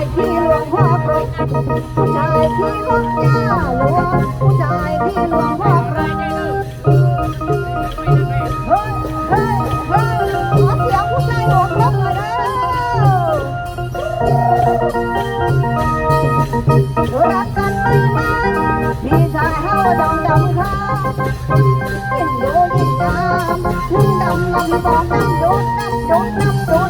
ายที่หลวงพ่อปรดผู้ชายที่ลักย่าหลวงผู้ชายที่หลวงพ่อปรดเฮ้ยเฮ้ยเฮ้ยขอเสียงผู้ชายหลวงพ่อปรดรักกันไม่นานพี่ชายเฮาดำดำข้าเห็นโยนยิ่งดำยิ่งดำดำบอดน้ำโดนน้ำโดนน้ำโดน